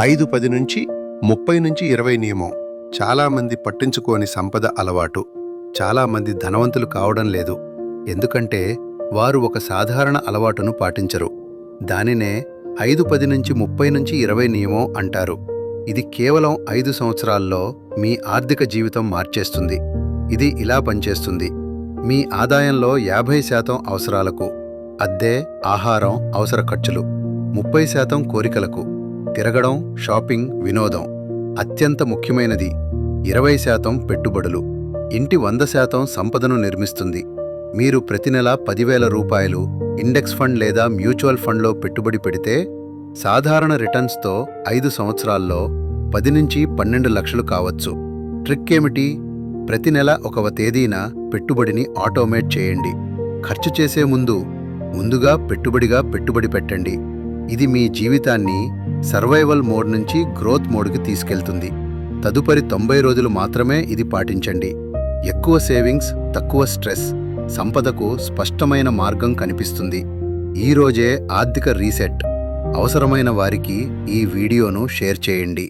ఐదు పది నుంచి ముప్పై నుంచి ఇరవై నియమం. చాలామంది పట్టించుకోని సంపద అలవాటు. చాలామంది ధనవంతులు కావడం లేదు. ఎందుకంటే వారు ఒక సాధారణ అలవాటును పాటించరు. దానినే ఐదు పది నుంచి ముప్పై నుంచి ఇరవై నియమం అంటారు. ఇది కేవలం ఐదు సంవత్సరాల్లో మీ ఆర్థిక జీవితం మార్చేస్తుంది. ఇది ఇలా పనిచేస్తుంది. మీ ఆదాయంలో యాభై శాతం అవసరాలకు అద్దె ఆహారం అవసర ఖర్చులు ముప్పై శాతం కోరికలకు తిరగడం షాపింగ్ వినోదం అత్యంత ముఖ్యమైనది. ఇరవై శాతం పెట్టుబడులు ఇంటి వంద శాతం సంపదను నిర్మిస్తుంది. మీరు ప్రతి నెల పదివేల రూపాయలు ఇండెక్స్ ఫండ్ లేదా మ్యూచువల్ ఫండ్లో పెట్టుబడి పెడితే సాధారణ రిటర్న్స్తో ఐదు సంవత్సరాల్లో పది నుంచి పన్నెండు లక్షలు కావచ్చు. ట్రిక్ ఏమిటి? ప్రతి నెల ఒకవ తేదీన పెట్టుబడిని ఆటోమేట్ చేయండి. ఖర్చు చేసే ముందు ముందుగా పెట్టుబడిగా పెట్టుబడి పెట్టండి. ఇది మీ జీవితాన్ని సర్వైవల్ మోడ్ నుంచి గ్రోత్ మోడ్కి తీసుకెళ్తుంది. తదుపరి తొంభై రోజులు మాత్రమే ఇది పాటించండి. ఎక్కువ సేవింగ్స్ తక్కువ స్ట్రెస్ సంపదకు స్పష్టమైన మార్గం కనిపిస్తుంది. ఈ రోజే ఆర్థిక రీసెట్. అవసరమైన వారికి ఈ వీడియోను షేర్ చేయండి.